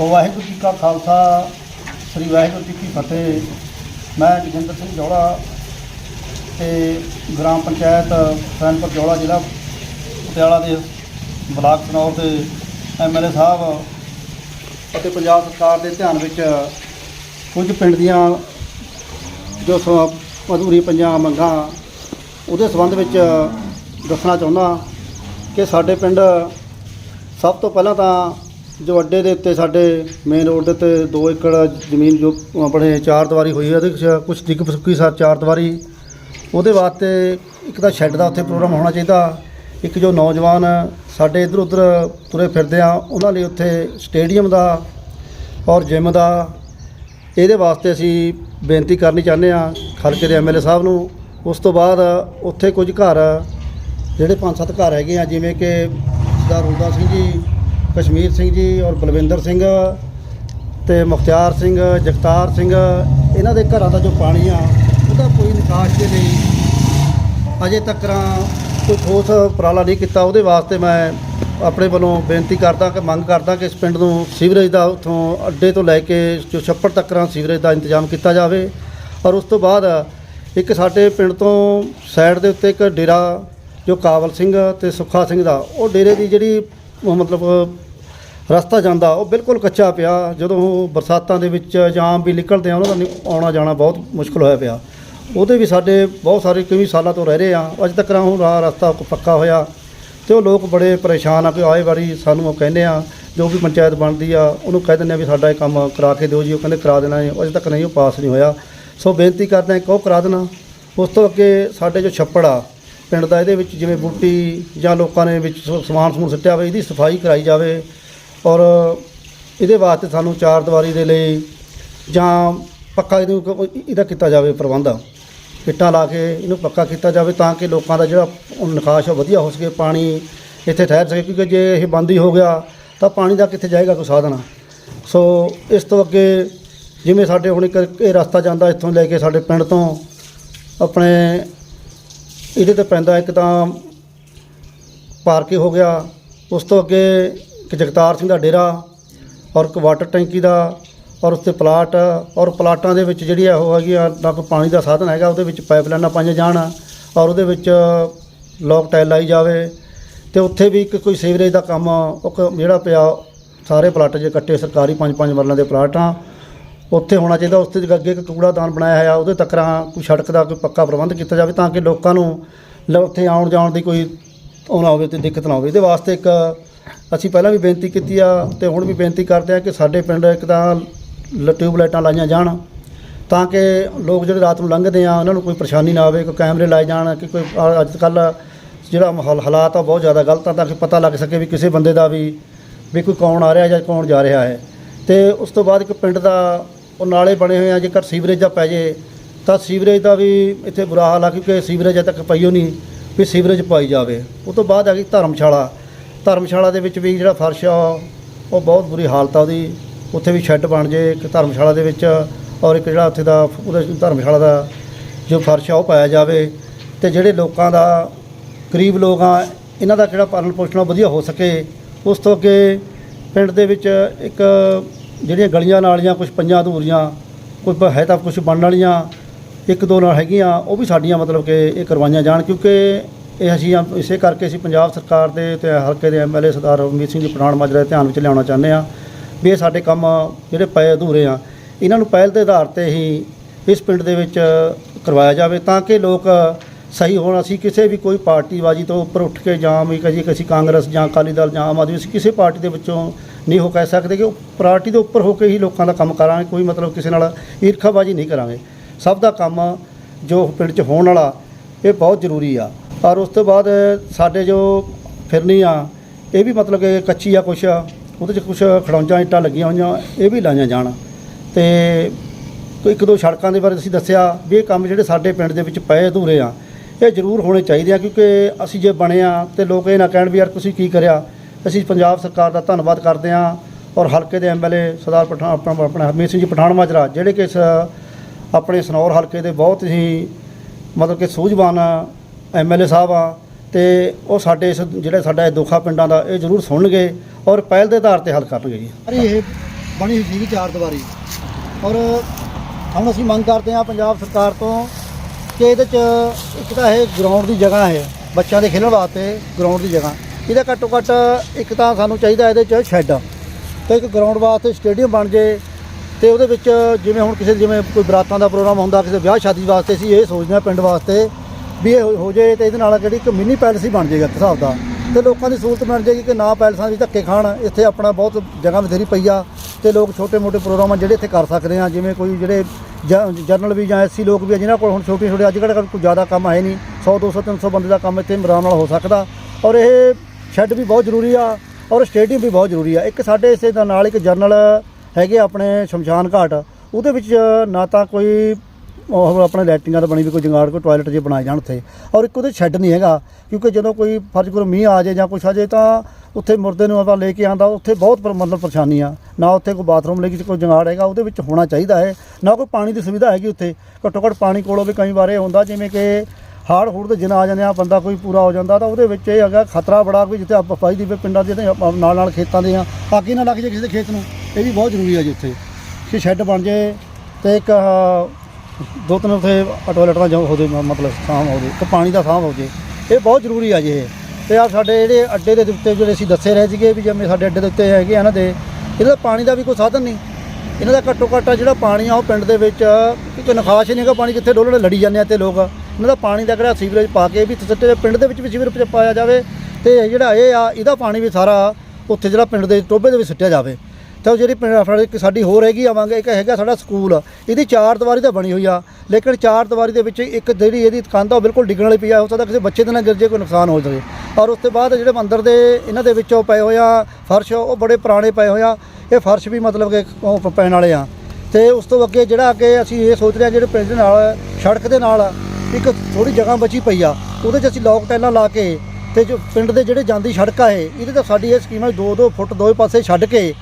ਵਾਹਿਗੁਰੂ ਜੀ ਕਾ ਖਾਲਸਾ, ਸ੍ਰੀ ਵਾਹਿਗੁਰੂ ਜੀ ਕੀ ਫਤਿਹ। ਮੈਂ ਜਗਿੰਦਰ ਸਿੰਘ ਜੋੜਾ ਤੇ ਗ੍ਰਾਮ ਪੰਚਾਇਤ ਸੈਨਪੁਰ ਜੋੜਾ ਜ਼ਿਲ੍ਹਾ ਪਟਿਆਲਾ ਦੇ ਬਲਾਕ ਸਨੌਰ ਦੇ ਐਮਐਲਏ ਸਾਹਿਬ ਅਤੇ ਪੰਜਾਬ ਸਰਕਾਰ ਦੇ ਧਿਆਨ ਵਿੱਚ ਕੁਝ ਪਿੰਡ ਦੀਆਂ ਜੋ ਅਧੂਰੀ ਪੰਜਾਂ ਮੰਗਾਂ, ਉਹਦੇ ਸੰਬੰਧ ਵਿੱਚ ਦੱਸਣਾ ਚਾਹੁੰਦਾ ਕਿ ਸਾਡੇ ਪਿੰਡ ਸਭ ਤੋਂ ਪਹਿਲਾਂ ਤਾਂ ਜੋ ਅੱਡੇ ਦੇ ਉੱਤੇ ਸਾਡੇ ਮੇਨ ਰੋਡ ਦੇ ਉੱਤੇ 2 ਏਕੜ ਜ਼ਮੀਨ ਜੋ ਆਪਣੇ ਚਾਰ ਦੀਵਾਰੀ ਹੋਈ ਹੈ, ਉਹਦੇ ਵਿੱਚ ਕੁਝ ਡਿੱਗ ਫਸੁੱਕੀ ਸਾ, ਚਾਰ ਦੀਵਾਰੀ। ਉਹਦੇ ਵਾਸਤੇ ਇੱਕ ਤਾਂ ਸ਼ੈੱਡ ਦਾ ਉੱਥੇ ਪ੍ਰੋਗਰਾਮ ਹੋਣਾ ਚਾਹੀਦਾ। ਇੱਕ ਜੋ ਨੌਜਵਾਨ ਸਾਡੇ ਇੱਧਰ ਉੱਧਰ ਤੁਰੇ ਫਿਰਦੇ ਆ, ਉਹਨਾਂ ਲਈ ਉੱਥੇ ਸਟੇਡੀਅਮ ਦਾ ਔਰ ਜਿਮ ਦਾ। ਇਹਦੇ ਵਾਸਤੇ ਅਸੀਂ ਬੇਨਤੀ ਕਰਨੀ ਚਾਹੁੰਦੇ ਆ, ਖਲਕੇ ਦੇ ਐਮਐਲਏ ਸਾਹਿਬ ਨੂੰ। ਉਸ ਤੋਂ ਬਾਅਦ ਉੱਥੇ ਕੁਝ ਘਰ, ਜਿਹੜੇ ਪੰਜ ਸੱਤ ਘਰ ਹੈਗੇ ਆ, ਜਿਵੇਂ ਕਿ ਸਰਦਾਰ ਰੂਦਾ ਸਿੰਘ ਜੀ ਕਸ਼ਮੀਰ ਸਿੰਘ ਜੀ ਔਰ ਬਲਵਿੰਦਰ ਸਿੰਘ ਤੇ ਮੁਖਤਿਆਰ ਸਿੰਘ, ਜਗਤਾਰ ਸਿੰਘ, ਇਹਨਾਂ ਦੇ ਘਰਾਂ ਦਾ ਜੋ ਪਾਣੀ ਆ, ਉਹਦਾ ਕੋਈ ਨਿਕਾਸ ਦੇ ਲਈ ਅਜੇ ਤੱਕ ਕੋਈ ਠੋਸ ਉਪਰਾਲਾ ਨਹੀਂ ਕੀਤਾ। ਉਹਦੇ ਵਾਸਤੇ ਮੈਂ ਆਪਣੇ ਵੱਲੋਂ ਬੇਨਤੀ ਕਰਦਾ ਕਿ, ਮੰਗ ਕਰਦਾ ਕਿ ਇਸ ਪਿੰਡ ਨੂੰ ਸੀਵਰੇਜ ਦਾ ਉੱਥੋਂ ਅੱਡੇ ਤੋਂ ਲੈ ਕੇ ਜੋ ਛੱਪੜ ਤੱਕ ਸੀਵਰੇਜ ਦਾ ਇੰਤਜ਼ਾਮ ਕੀਤਾ ਜਾਵੇ। ਔਰ ਉਸ ਤੋਂ ਬਾਅਦ ਇੱਕ ਸਾਡੇ ਪਿੰਡ ਤੋਂ ਸਾਈਡ ਦੇ ਉੱਤੇ ਇੱਕ ਡੇਰਾ, ਜੋ ਕਾਬਲ ਸਿੰਘ ਤੇ ਸੁੱਖਾ ਸਿੰਘ ਦਾ, ਉਹ ਡੇਰੇ ਦੀ ਜਿਹੜੀ ਉਹ ਮਤਲਬ, ਰਸਤਾ ਜਾਂਦਾ, ਉਹ ਬਿਲਕੁਲ ਕੱਚਾ ਪਿਆ। ਜਦੋਂ ਉਹ ਬਰਸਾਤਾਂ ਦੇ ਵਿੱਚ ਜਾਮ ਵੀ ਨਿਕਲਦੇ ਆ, ਉਹਨਾਂ ਦਾ ਨਿ- ਆਉਣਾ ਜਾਣਾ ਬਹੁਤ ਮੁਸ਼ਕਲ ਹੋਇਆ ਪਿਆ। ਉਹਦੇ ਵੀ ਸਾਡੇ ਬਹੁਤ ਸਾਰੇ ਕਈ ਸਾਲਾਂ ਤੋਂ ਰਹਿ ਰਹੇ ਆ। ਅੱਜ ਤੱਕ ਉਹ ਰਾ- ਰਸਤਾ ਪੱਕਾ ਹੋਇਆ। ਤੇ ਉਹ ਲੋਕ ਬੜੇ ਪਰੇਸ਼ਾਨ ਆ ਕਿ ਆਏ ਵਾਰੀ ਸਾਨੂੰ ਉਹ ਕਹਿੰਦੇ ਆ, ਜੋ ਵੀ ਪੰਚਾਇਤ ਬਣਦੀ ਆ, ਉਹਨੂੰ ਕਹਿ ਦਿੰਦੇ ਆ ਵੀ ਸਾਡਾ ਇਹ ਕੰਮ ਕਰਾ ਕੇ ਦਿਓ ਜੀ, ਉਹ ਕਹਿੰਦੇ ਕਰਾ ਦੇਣਾ ਹੈ ਅਜੇ ਤੱਕ ਨਹੀਂ, ਉਹ ਪਾਸ ਨਹੀਂ ਹੋਇਆ। ਸੋ ਬੇਨਤੀ ਕਰਦੇ ਆ ਕਿ ਉਹ ਕਰਾ ਦੇਣਾ। ਉਸ ਤੋਂ ਅੱਗੇ ਸਾਡੇ ਜੋ ਛੱਪੜ ਆ ਪਿੰਡ ਦਾ ਇਹਦੇ ਵਿੱਚ ਜਿਵੇਂ ਬੂਟੀ ਜਾਂ ਲੋਕਾਂ ਨੇ ਵਿੱਚ ਸਮਾਨ ਸਮੂਨ ਸੁੱਟਿਆ ਹੋਵੇ, ਇਹਦੀ ਸਫ਼ਾਈ ਕਰਾਈ ਜਾਵੇ ਔਰ ਇਹਦੇ ਵਾਸਤੇ ਸਾਨੂੰ ਚਾਰ ਦੀਵਾਰੀ ਦੇ ਲਈ ਜਾਂ ਪੱਕਾ ਇਹਨੂੰ ਇਹਦਾ ਕੀਤਾ ਜਾਵੇ ਪ੍ਰਬੰਧ ਇੱਟਾਂ ਲਾ ਕੇ ਇਹਨੂੰ ਪੱਕਾ ਕੀਤਾ ਜਾਵੇ ਤਾਂ ਕਿ ਲੋਕਾਂ ਦਾ ਜਿਹੜਾ ਉਹ ਨਿਕਾਸ ਆ ਵਧੀਆ ਹੋ ਸਕੇ, ਪਾਣੀ ਇੱਥੇ ਠਹਿਰ ਸਕੇ, ਕਿਉਂਕਿ ਜੇ ਇਹ ਬੰਦ ਹੀ ਹੋ ਗਿਆ ਤਾਂ ਪਾਣੀ ਦਾ ਕਿੱਥੇ ਜਾਏਗਾ ਕੋਈ ਸਾਧਨ ਸੋ ਇਸ ਤੋਂ ਅੱਗੇ ਜਿਵੇਂ ਸਾਡੇ ਹੁਣ ਇੱਕ ਇਹ ਰਸਤਾ ਜਾਂਦਾ ਇੱਥੋਂ ਲੈ ਕੇ ਸਾਡੇ ਪਿੰਡ ਤੋਂ ਆਪਣੇ ਇਹਦੇ ਤੇ ਪੈਂਦਾ ਇੱਕ ਤਾਂ ਪਾਰਕੇ ਹੋ ਗਿਆ, ਉਸ ਤੋਂ ਅੱਗੇ ਇੱਕ ਜਗਤਾਰ ਸਿੰਘ ਦਾ ਡੇਰਾ ਔਰ ਇੱਕ ਵਾਟਰ ਟੈਂਕੀ ਦਾ ਔਰ ਉਸ ਤੇ ਪਲਾਟ ਔਰ ਪਲਾਟਾਂ ਦੇ ਵਿੱਚ ਜਿਹੜੀ ਆ ਉਹ ਹੈਗੀ ਆ, ਨਾ ਕੋਈ ਪਾਣੀ ਦਾ ਸਾਧਨ ਹੈਗਾ, ਉਹਦੇ ਵਿੱਚ ਪਾਈਪਲਾਈਨਾਂ ਪਾਈਆਂ ਜਾਣ ਔਰ ਉਹਦੇ ਵਿੱਚ ਲੋਕ ਟਾਇਲ ਲਾਈ ਜਾਵੇ ਤੇ ਉੱਥੇ ਵੀ ਇੱਕ ਕੋਈ ਸੀਵਰੇਜ ਦਾ ਕੰਮ, ਉਹ ਕ- ਜਿਹੜਾ ਪਿਆ, ਸਾਰੇ ਪਲਾਟ ਜੇ ਇਕੱਠੇ ਸਰਕਾਰੀ ਪੰਜ ਪੰਜ ਮਰਲਾਂ ਦੇ ਪਲਾਟ ਆ ਉੱਥੇ ਹੋਣਾ ਚਾਹੀਦਾ, ਉਸ ਤੇ ਅੱਗੇ ਇੱਕ ਕੂੜਾਦਾਨ ਬਣਾਇਆ ਹੋਇਆ, ਉਹਦੇ ਤੱਕਰਾਂ ਕੋਈ ਸੜਕ ਦਾ ਕੋਈ ਪੱਕਾ ਪ੍ਰਬੰਧ ਕੀਤਾ ਜਾਵੇ ਤਾਂ ਕਿ ਲੋਕਾਂ ਨੂੰ ਲ- ਉੱਥੇ ਆਉਣ ਜਾਣ ਦੀ ਕੋਈ ਉਹ ਨਾ ਹੋਵੇ ਤੇ ਦਿੱਕਤ ਨਾ ਹੋਵੇ। ਇਹਦੇ ਵਾਸਤੇ ਇੱਕ ਅਸੀਂ ਪਹਿਲਾਂ ਵੀ ਬੇਨਤੀ ਕੀਤੀ ਆ ਤੇ ਹੁਣ ਵੀ ਬੇਨਤੀ ਕਰਦੇ ਆ ਕਿ ਸਾਡੇ ਪਿੰਡ ਇੱਕ ਤਾਂ ਲ- ਟਿਊਬ ਲਾਈਟਾਂ ਲਾਈਆਂ ਜਾਣ ਤਾਂ ਕਿ ਲੋਕ ਜਿਹੜੇ ਰਾਤ ਨੂੰ ਲੰਘਦੇ ਆ, ਉਹਨਾਂ ਨੂੰ ਕੋਈ ਪਰੇਸ਼ਾਨੀ ਨਾ ਆਵੇ, ਕੋਈ ਕੈਮਰੇ ਲਾਏ ਜਾਣ ਕਿ ਕੋਈ ਅ- ਅੱਜ ਕੱਲ੍ਹ ਜਿਹੜਾ ਮਾਹੌਲ ਹਾਲਾਤ ਆ ਬਹੁਤ ਜ਼ਿਆਦਾ ਗਲਤ ਆ ਤਾਂ ਕਿ ਪਤਾ ਲੱਗ ਸਕੇ ਵੀ ਕਿਸੇ ਬੰਦੇ ਦਾ ਵੀ ਵੀ ਕੋਈ ਕੌਣ ਆ ਰਿਹਾ ਜਾਂ ਕੌਣ ਜਾ ਰਿਹਾ ਹੈ। ਤੇ ਉਸ ਤੋਂ ਬਾਅਦ ਇੱਕ ਪਿੰਡ ਦਾ ਉਹ ਨਾਲੇ ਬਣੇ ਹੋਏ ਆ ਜੇਕਰ ਸੀਵਰੇਜ ਦਾ ਪੈ ਜੇ, ਤਾਂ ਸੀਵਰੇਜ ਦਾ ਵੀ ਇੱਥੇ ਬੁਰਾ ਹਾਲ ਆ, ਕਿਉਂਕਿ ਸੀਵਰੇਜ ਅਜੇ ਤੱਕ ਪਈਓ ਨਹੀਂ ਵੀ ਸੀਵਰੇਜ ਪਾਈ ਜਾਵੇ। ਉਹ ਤੋਂ ਬਾਅਦ ਆ ਗਈ ਧਰਮਸ਼ਾਲਾ। ਧਰਮਸ਼ਾਲਾ ਦੇ ਵਿੱਚ ਵੀ ਜਿਹੜਾ ਫਰਸ਼ ਆ, ਉਹ ਬਹੁਤ ਬੁਰੀ ਹਾਲਤ ਆ ਉਹਦੀ। ਉੱਥੇ ਵੀ ਸ਼ੈੱਡ ਬਣ ਜੇ ਇੱਕ ਧਰਮਸ਼ਾਲਾ ਦੇ ਵਿੱਚ, ਔਰ ਇੱਕ ਜਿਹੜਾ ਉੱਥੇ ਦਾ ਉਹਦੇ ਧਰਮਸ਼ਾਲਾ ਦਾ ਜੋ ਫਰਸ਼ ਆ, ਉਹ ਪਾਇਆ ਜਾਵੇ। ਤੇ ਜਿਹੜੇ ਲੋਕਾਂ ਦਾ, ਗਰੀਬ ਲੋਕ ਆ, ਇਹਨਾਂ ਦਾ ਜਿਹੜਾ ਪਾਲਣ ਪੋਸ਼ਣ ਵਧੀਆ ਹੋ ਸਕੇ। ਉਸ ਤੋਂ ਅੱਗੇ ਪਿੰਡ ਦੇ ਵਿੱਚ ਇੱਕ ਜਿਹੜੀਆਂ ਗਲੀਆਂ ਨਾਲੀਆਂ ਕੁਝ ਪੰਜਾਂ ਅਧੂਰੀਆਂ ਕੋਈ ਹੈ ਤਾਂ ਕੁਝ ਬਣਨ ਵਾਲੀਆਂ, ਇੱਕ ਦੋ ਨਾਲ ਹੈਗੀਆਂ, ਉਹ ਵੀ ਸਾਡੀਆਂ ਮਤਲਬ ਕਿ ਇਹ ਕਰਵਾਈਆਂ ਜਾਣ ਕਿਉਂਕਿ ਇਹ ਅਸੀਂ ਇਸੇ ਕਰਕੇ ਅਸੀਂ ਪੰਜਾਬ ਸਰਕਾਰ ਦੇ ਤੇ ਹਲਕੇ ਦੇ ਐਮਐਲਏ ਸਰਦਾਰ ਰਵਨੀਤ ਸਿੰਘ ਜੀ ਪਠਾਨ ਮਾਜਰਾ ਧਿਆਨ ਵਿੱਚ ਲਿਆਉਣਾ ਚਾਹੁੰਦੇ ਆ ਵੀ ਇਹ ਸਾਡੇ ਕੰਮ ਜਿਹੜੇ ਪਏ ਅਧੂਰੇ ਆ, ਇਹਨਾਂ ਨੂੰ ਪਹਿਲ ਦੇ ਆਧਾਰ ਤੇ ਹੀ ਇਸ ਪਿੰਡ ਦੇ ਵਿੱਚ ਕਰਵਾਇਆ ਜਾਵੇ ਤਾਂ ਕਿ ਲੋਕ ਸਹੀ ਹੋਣ। ਅਸੀਂ ਕਿਸੇ ਵੀ ਕੋਈ ਪਾਰਟੀਬਾਜ਼ੀ ਤੋਂ ਉੱਪਰ ਉੱਠ ਕੇ ਜਾਂ ਵੀ ਕਹੀਏ ਕਿ ਅਸੀਂ ਕਾਂਗਰਸ ਜਾਂ ਅਕਾਲੀ ਦਲ ਜਾਂ ਆਮ ਆਦਮੀ, ਅਸੀਂ ਕਿਸੇ ਪਾਰਟੀ ਦੇ ਵਿੱਚੋਂ ਨਹੀਂ ਹੋ ਕਹਿ ਸਕਦੇ ਕਿ ਉਹ ਪਾਰਟੀ ਦੇ ਉੱਪਰ ਹੋ ਕੇ ਹੀ ਲੋਕਾਂ ਦਾ ਕੰਮ ਕਰਾਂਗੇ, ਕੋਈ ਮਤਲਬ ਕਿਸੇ ਨਾਲ ਈਰਖਾਬਾਜ਼ੀ ਨਹੀਂ ਕਰਾਂਗੇ। ਸਭ ਦਾ ਕੰਮ ਜੋ ਪਿੰਡ 'ਚ ਹੋਣ ਵਾਲਾ, ਇਹ ਬਹੁਤ ਜ਼ਰੂਰੀ ਆ। ਔਰ ਉਸ ਤੋਂ ਬਾਅਦ ਸਾਡੇ ਜੋ ਫਿਰਨੀ ਆ, ਇਹ ਵੀ ਮਤਲਬ ਕਿ ਕੱਚੀ ਆ ਕੁਛ, ਉਹਦੇ 'ਚ ਕੁਛ ਖੜੌਂਜਾਂ, ਇੱਟਾਂ ਲੱਗੀਆਂ ਹੋਈਆਂ, ਇਹ ਵੀ ਲਾਈਆਂ ਜਾਣ। ਤੇ ਇੱਕ ਦੋ ਸੜਕਾਂ ਦੇ ਬਾਰੇ ਤੁਸੀਂ ਦੱਸਿਆ ਵੀ ਇਹ ਕੰਮ ਜਿਹੜੇ ਸਾਡੇ ਪਿੰਡ ਦੇ ਵਿੱਚ ਪਏ ਅਧੂਰੇ ਆ, ਇਹ ਜ਼ਰੂਰ ਹੋਣੇ ਚਾਹੀਦੇ ਆ, ਕਿਉਂਕਿ ਅਸੀਂ ਜੇ ਬਣੇ ਆ ਤੇ ਲੋਕ ਇਹ ਨਾ ਕਹਿਣ ਵੀ ਯਾਰ ਤੁਸੀਂ ਕੀ ਕਰਿਆ। ਅਸੀਂ ਪੰਜਾਬ ਸਰਕਾਰ ਦਾ ਧੰਨਵਾਦ ਕਰਦੇ ਹਾਂ ਔਰ ਹਲਕੇ ਦੇ ਐਮਐਲਏ ਸਰਦਾਰ ਪਠਾਨ ਆਪਣਾ ਆਪਣਾ ਹਰਮੀਤ ਸਿੰਘ ਜੀ ਪਠਾਨ ਮਾਜਰਾ ਜਿਹੜੇ ਕਿ ਇਸ, ਆਪਣੇ ਸਨੌਰ ਹਲਕੇ ਦੇ ਬਹੁਤ ਹੀ ਮਤਲਬ ਕਿ ਸੂਝਵਾਨ ਐਮਐਲਏ ਸਾਹਿਬ ਆ ਤੇ ਉਹ ਸਾਡੇ ਇਸ, ਜਿਹੜਾ ਸਾਡਾ ਇਹ ਦੁੱਖਾ ਪਿੰਡਾਂ ਦਾ ਇਹ ਜ਼ਰੂਰ ਸੁਣਨਗੇ ਔਰ ਪਹਿਲ ਦੇ ਆਧਾਰ ਤੇ ਹੱਲ ਕਰਨਗੇ ਜੀ। ਅਰੇ ਇਹ ਬਣੀ ਹੋਈ ਸੀਗੀ ਚਾਰ ਦੀਵਾਰੀ। ਔਰ ਹੁਣ ਅਸੀਂ ਮੰਗ ਕਰਦੇ ਹਾਂ ਪੰਜਾਬ ਸਰਕਾਰ ਤੋਂ ਕਿ ਇਹਦੇ 'ਚ ਇੱਕ ਤਾਂ ਇਹ ਗਰਾਊਂਡ ਦੀ ਜਗ੍ਹਾ ਹੈ, ਬੱਚਿਆਂ ਦੇ ਖੇਡਣ ਵਾਸਤੇ ਗਰਾਊਂਡ ਦੀ ਜਗ੍ਹਾ। ਇਹਦਾ ਘੱਟੋ ਘੱਟ ਇੱਕ ਤਾਂ ਸਾਨੂੰ ਚਾਹੀਦਾ ਇਹਦੇ 'ਚ ਸ਼ੈੱਡ। ਤੇ ਇੱਕ ਗਰਾਊਂਡ ਵਾਸਤੇ ਸਟੇਡੀਅਮ ਬਣ ਜੇ। ਤੇ ਉਹਦੇ ਵਿੱਚ ਜਿਵੇਂ ਹੁਣ ਕਿਸੇ ਜਿਵੇਂ ਕੋਈ ਬਰਾਤਾਂ ਦਾ ਪ੍ਰੋਗਰਾਮ ਹੁੰਦਾ, ਕਿਸੇ ਵਿਆਹ ਸ਼ਾਦੀ ਵਾਸਤੇ ਸੀ ਇਹ ਸੋਚਦੇ ਹਾਂ ਪਿੰਡ ਵਾਸਤੇ ਵੀ ਇਹ ਹੋ- ਹੋ ਜੇ ਤੇ ਇਹਦੇ ਨਾਲ ਜਿਹੜੀ ਇੱਕ ਮਿੰਨੀ ਪੈਲਸ ਹੀ ਬਣ ਜਾਏਗਾ ਇੱਕ ਹਿਸਾਬ ਦਾ। ਤੇ ਲੋਕਾਂ ਦੀ ਸਹੂਲਤ ਮਿਲ ਜਾਏਗੀ ਕਿ ਨਾ ਪੈਲਸਾਂ ਵਿੱਚ ਧੱਕੇ ਖਾਣ, ਇੱਥੇ ਆਪਣਾ ਬਹੁਤ ਜਗ੍ਹਾ ਬਥੇਰੀ ਪਈ ਆ ਤੇ ਲੋਕ ਛੋਟੇ-ਮੋਟੇ ਪ੍ਰੋਗਰਾਮ ਆ ਜਿਹੜੇ ਇੱਥੇ ਕਰ ਸਕਦੇ ਆ, ਜਿਵੇਂ ਕੋਈ ਜਿਹੜੇ ਜ- ਜਰਨਲ ਵੀ ਜਾਂ ਐਸਸੀ ਲੋਕ ਵੀ ਆ, ਜਿਨ੍ਹਾਂ ਕੋਲ ਹੁਣ ਛੋਟੇ ਛੋਟੇ ਅੱਜ ਕੱਲ੍ਹ ਕੋਈ ਜ਼ਿਆਦਾ ਕੰਮ ਹੈ ਨਹੀਂ 100 200 300 ਬੰਦੇ ਦਾ ਕੰਮ ਇੱਥੇ ਮਰਾਮ ਨਾਲ ਹੋ ਸਕਦਾ। ਔਰ ਇਹ ਸ਼ੈੱਡ ਵੀ ਬਹੁਤ ਜ਼ਰੂਰੀ ਆ ਔਰ ਸਟੇਡੀਅਮ ਵੀ ਬਹੁਤ ਜ਼ਰੂਰੀ ਆ। ਇੱਕ ਸਾਡੇ ਇਸੇ ਦਾ ਨਾਲ ਇੱਕ ਜਰਨਲ ਹੈਗੇ ਆਪਣੇ ਸ਼ਮਸ਼ਾਨ ਘਾਟ। ਉਹਦੇ ਵਿੱਚ ਨਾ ਤਾਂ ਕੋਈ ਉਹ ਆਪਣੇ ਲੈਟਰਿੰਗਾਂ ਦਾ ਬਣੀ ਵੀ ਕੋਈ ਜੰਗਾੜ, ਕੋਈ ਟਾਇਲਟ ਜੇ ਬਣਾਏ ਜਾਣ ਉੱਥੇ। ਔਰ ਇੱਕ ਉਹਦੇ ਸ਼ੈੱਡ ਨਹੀਂ ਹੈਗਾ, ਕਿਉਂਕਿ ਜਦੋਂ ਕੋਈ ਫਰਜ਼ ਕਰੋ ਮੀਂਹ ਆ ਜਾਏ ਜਾਂ ਕੁਛ ਆ ਜਾਏ ਤਾਂ ਉੱਥੇ ਮੁਰਦੇ ਨੂੰ ਆਪਾਂ ਲੈ ਕੇ ਆਂਦਾ, ਉੱਥੇ ਬਹੁਤ ਮਤਲਬ ਪਰੇਸ਼ਾਨੀ ਆ। ਨਾ ਉੱਥੇ ਕੋਈ ਬਾਥਰੂਮ ਲਈ ਕੋਈ ਜੰਗਾੜ ਹੈਗਾ, ਉਹਦੇ ਵਿੱਚ ਹੋਣਾ ਚਾਹੀਦਾ ਹੈ। ਨਾ ਕੋਈ ਪਾਣੀ ਦੀ ਸੁਵਿਧਾ ਹੈਗੀ ਉੱਥੇ। ਘੱਟੋ ਘੱਟ ਪਾਣੀ ਕੋਲੋਂ ਵੀ ਕਈ ਵਾਰ ਇਹ ਹੁੰਦਾ, ਜਿਵੇਂ ਕਿ ਹਾੜ ਹੂੜ ਦੇ ਦਿਨ ਆ ਜਾਂਦੇ ਆ, ਬੰਦਾ ਕੋਈ ਪੂਰਾ ਹੋ ਜਾਂਦਾ ਤਾਂ ਉਹਦੇ ਵਿੱਚ ਇਹ ਹੈਗਾ ਖਤਰਾ ਬੜਾ ਕੋਈ ਜਿੱਥੇ ਆਪਾਂ ਪਾਈ ਦੀ ਪਿੰਡਾਂ ਦੇ ਤੇ ਨਾਲ ਨਾਲ ਖੇਤਾਂ ਦੇ ਆ। ਅੱਗੇ ਨਾ ਲੱਗ ਜੇ ਕਿਸੇ ਦੇ ਖੇਤ ਨੂੰ, ਇਹ ਵੀ ਬਹੁਤ ਜ਼ਰੂਰੀ ਆ ਜੀ ਉੱਥੇ। ਕਿ ਸ਼ੈੱਡ ਬਣ ਜੇ ਤੇ ਇੱਕ ਦੋ ਤਿੰਨ ਉੱਥੇ ਟਾਇਲਟਾਂ ਜੋ ਹੋਦੇ ਮਤਲਬ ਸਾਂਭ ਹੋਵੇ ਜੇ, ਇੱਕ ਪਾਣੀ ਦਾ ਸਾਂਭ ਹੋ ਜੇ। ਇਹ ਬਹੁਤ ਜ਼ਰੂਰੀ ਆ ਜੀ ਇਹ। ਤੇ ਆ ਸਾਡੇ ਜਿਹੜੇ ਅੱਡੇ ਦੇ ਉੱਤੇ ਜਿਹੜੇ ਅਸੀਂ ਦੱਸੇ ਰਹੇ ਸੀਗੇ ਵੀ ਜਿਵੇਂ ਸਾਡੇ ਅੱਡੇ ਦੇ ਉੱਤੇ ਹੈਗੇ ਆ ਇਹਨਾਂ ਦੇ ਇਹਦਾ ਪਾਣੀ ਦਾ ਵੀ ਕੋਈ ਸਾਧਨ ਨਹੀਂ। ਇਹਨਾਂ ਦਾ ਘੱਟੋ ਘੱਟ ਜਿਹੜਾ ਪਾਣੀ ਆ ਉਹ ਪਿੰਡ ਦੇ ਵਿੱਚ ਕੋਈ ਨਖਾਸ਼ ਨਹੀਂ ਹੈਗਾ, ਪਾਣੀ ਕਿੱਥੇ ਡੋਲਣ, ਲੜੀ ਜਾਂਦੇ ਆ ਤੇ ਲੋਕ। ਇਹਨਾਂ ਦਾ ਪਾਣੀ ਦਾ ਕਿਹੜਾ ਸੀਵਰੇਜ ਪਾ ਕੇ ਵੀ ਸੱਟੇ ਪਿੰਡ ਦੇ ਵਿੱਚ ਵੀ ਸੀਵਰੇਜ ਪਾਇਆ ਜਾਵੇ ਤੇ ਜਿਹੜਾ ਇਹ ਆ, ਇਹਦਾ ਪਾਣੀ ਵੀ ਸਾਰਾ ਉੱਥੇ ਜਿਹੜਾ ਪਿੰਡ ਦੇ ਟੋਬੇ ਦੇ ਵਿੱਚ ਸੁੱਟਿਆ ਜਾਵੇ। ਤਾਂ ਉਹ ਜਿਹੜੀ ਪਿੰਡ ਇੱਕ ਸਾਡੀ ਹੋਰ ਹੈਗੀ ਆਵਾਂਗੇ ਇੱਕ ਹੈਗਾ ਸਾਡਾ ਸਕੂਲ। ਇਹਦੀ ਚਾਰ ਦੀਵਾਰੀ ਤਾਂ ਬਣੀ ਹੋਈ ਆ, ਲੇਕਿਨ ਚਾਰ ਦੀਵਾਰੀ ਦੇ ਵਿੱਚ ਇੱਕ ਜਿਹੜੀ ਇਹਦੀ ਕੰਧ ਆ, ਉਹ ਬਿਲਕੁਲ ਡਿੱਗਣ ਵਾਲੀ ਪਈ ਆ। ਹੋ ਸਕਦਾ ਕਿਸੇ ਬੱਚੇ ਦੇ ਨਾਲ ਗਿਰ ਜੇ ਕੋਈ ਨੁਕਸਾਨ ਹੋ ਜਾਵੇ। ਔਰ ਉਸ ਤੋਂ ਬਾਅਦ ਜਿਹੜੇ ਮੰਦਰ ਦੇ ਇਹਨਾਂ ਦੇ ਵਿੱਚੋਂ ਪਏ ਹੋਇਆ ਫਰਸ਼, ਉਹ ਬੜੇ ਪੁਰਾਣੇ ਪਏ ਹੋਏ ਆ। ਇਹ ਫਰਸ਼ ਵੀ ਮਤਲਬ ਕਿ ਪੈਣ ਵਾਲੇ ਆ। ਤੇ ਉਸ ਤੋਂ ਅੱਗੇ ਜਿਹੜਾ ਅੱਗੇ ਅਸੀਂ ਇਹ ਸੋਚ ਰਹੇ ਹਾਂ ਜਿਹੜੇ ਪਿੰਡ ਦੇ ਨਾਲ, ਸੜਕ ਦੇ ਨਾਲ ਇੱਕ ਥੋੜੀ ਜਗ੍ਹਾ ਬਚੀ ਪਈ ਆ, ਉਹਦੇ 'ਚ ਅਸੀਂ ਲੋਕ ਟੈਲਾਂ ਲਾ ਕੇ ਤੇ ਜੋ ਪਿੰਡ ਦੇ ਜਿਹੜੇ ਜਾਂਦੀ ਸੜਕ ਆ ਇਹ, ਇਹਦੇ ਤਾਂ ਸਾਡੀ ਇਹ ਸਕੀਮ ਹੈ 2-2 ਫੁੱਟ ਦੋਵੇਂ ਪਾਸੇ ਛੱਡ ਕੇ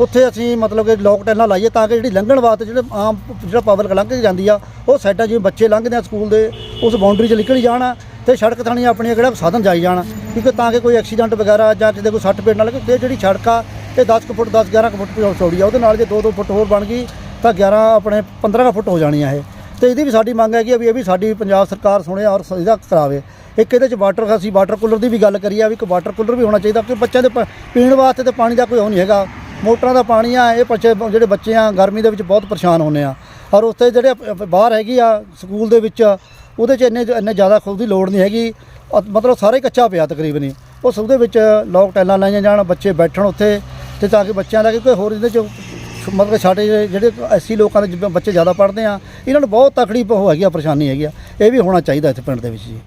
ਉੱਥੇ ਅਸੀਂ ਮਤਲਬ ਕਿ ਲੋਕ ਟੈਲਾਂ ਲਾਈਏ ਤਾਂ ਕਿ ਜਿਹੜੀ ਲੰਘਣ ਵਾਸਤੇ ਜਿਹੜੇ ਆਮ ਜਿਹੜਾ ਪਬਲਿਕ ਲੰਘ ਕੇ ਜਾਂਦੀ ਆ, ਉਹ ਸਾਈਡਾਂ ਜਿਵੇਂ ਬੱਚੇ ਲੰਘਦੇ ਆ ਸਕੂਲ ਦੇ, ਉਸ ਬਾਉਂਡਰੀ 'ਚ ਨਿਕਲ ਜਾਣ ਤੇ ਸੜਕ ਥਾਣੀ ਆਪਣੀਆਂ ਕਿਹੜਾ ਸਾਧਨ ਜਾਈ ਜਾਣ ਕਿਉਂਕਿ ਤਾਂ ਕਿ ਕੋਈ ਐਕਸੀਡੈਂਟ ਵਗੈਰਾ ਜਾਂ ਕਿਤੇ ਕੋਈ ਸੱਟ ਪੇਟ ਨਾਲ ਲੱਗੇ ਜਿਹੜੀ ਸੜਕ ਆ, ਇਹ 10 ਕੁ ਫੁੱਟ 10 11 ਕੁ ਫੁੱਟ ਚੌੜੀ ਆ, ਉਹਦੇ ਨਾਲ ਜੇ 2-2 ਫੁੱਟ ਹੋਰ ਬਣ ਗਈ ਤਾਂ 11 ਆਪਣੇ 15 ਫੁੱਟ ਹੋ ਜਾਣੀ ਆ ਇਹ। ਤੇ ਇਹਦੀ ਵੀ ਸਾਡੀ ਮੰਗ ਹੈਗੀ ਆ ਵੀ ਇਹ ਵੀ ਸਾਡੀ ਪੰਜਾਬ ਸਰਕਾਰ ਸੁਣੇ ਔਰ ਇਹਦਾ ਕਰਾਵੇ। ਇੱਕ ਇਹਦੇ ਚ ਵਾਟਰ ਅਸੀਂ ਵਾਟਰ ਕੂਲਰ ਦੀ ਵੀ ਗੱਲ ਕਰੀ ਆ ਵੀ ਇੱਕ ਵਾਟਰ ਕੂਲਰ ਵੀ ਹੋਣਾ ਚਾਹੀਦਾ ਕਿ ਬੱਚਿਆਂ ਦੇ ਪ- ਪੀਣ ਵਾਸਤੇ ਤੇ ਪਾਣੀ ਦਾ ਕੋਈ ਉਹ ਨਹੀਂ ਹੈਗਾ। ਮੋਟਰਾਂ ਦਾ ਪਾਣੀ ਆ, ਇਹ ਬੱਚੇ, ਜਿਹੜੇ ਬੱਚੇ ਆ, ਗਰਮੀ ਦੇ ਵਿੱਚ ਬਹੁਤ ਪਰੇਸ਼ਾਨ ਹੁੰਦੇ ਆ। ਔਰ ਉੱਥੇ ਜਿਹੜੇ ਅਪ- ਅਪ- ਬਾਹਰ ਹੈਗੀ ਆ, ਸਕੂਲ ਦੇ ਵਿੱਚ, ਉਹਦੇ ਚ ਇੰਨੇ ਇੰਨੇ ਜ਼ਿਆਦਾ ਖੁਦ ਦੀ ਲੋੜ ਨਹੀਂ ਹੈਗੀ। ਅ- ਮਤਲਬ ਸਾਰੇ ਕੱਚਾ ਪਿਆ ਤਕਰੀਬਨ ਹੀ। ਉਸ ਉਹਦੇ ਵਿੱਚ ਲੋਕ ਟੈਲਾਂ ਲਾਈਆਂ ਜਾਣ, ਬੱਚੇ ਬੈਠਣ ਉੱਥੇ, ਤੇ ਤਾਂ ਕਿ ਬੱਚਿਆਂ ਦਾ ਕਿ ਕੋਈ ਹੋਰ ਇਹਦੇ ਚ ਮਤਲਬ ਕਿ ਸਾਡੇ ਜਿਹੜੇ ਐਸੀ ਲੋਕਾਂ ਦੇ ਜਿਵੇਂ ਬੱਚੇ ਜ਼ਿਆਦਾ ਪੜ੍ਹਦੇ ਆ, ਇਹਨਾਂ ਨੂੰ ਬਹੁਤ ਤਕੜੀ ਉਹ ਹੈਗੀ ਆ, ਪਰੇਸ਼ਾਨੀ ਹੈਗੀ ਆ। ਇਹ ਵੀ ਹੋਣਾ ਚਾਹੀਦਾ ਇੱਥੇ ਪਿੰਡ ਦੇ ਵਿੱਚ ਜੀ।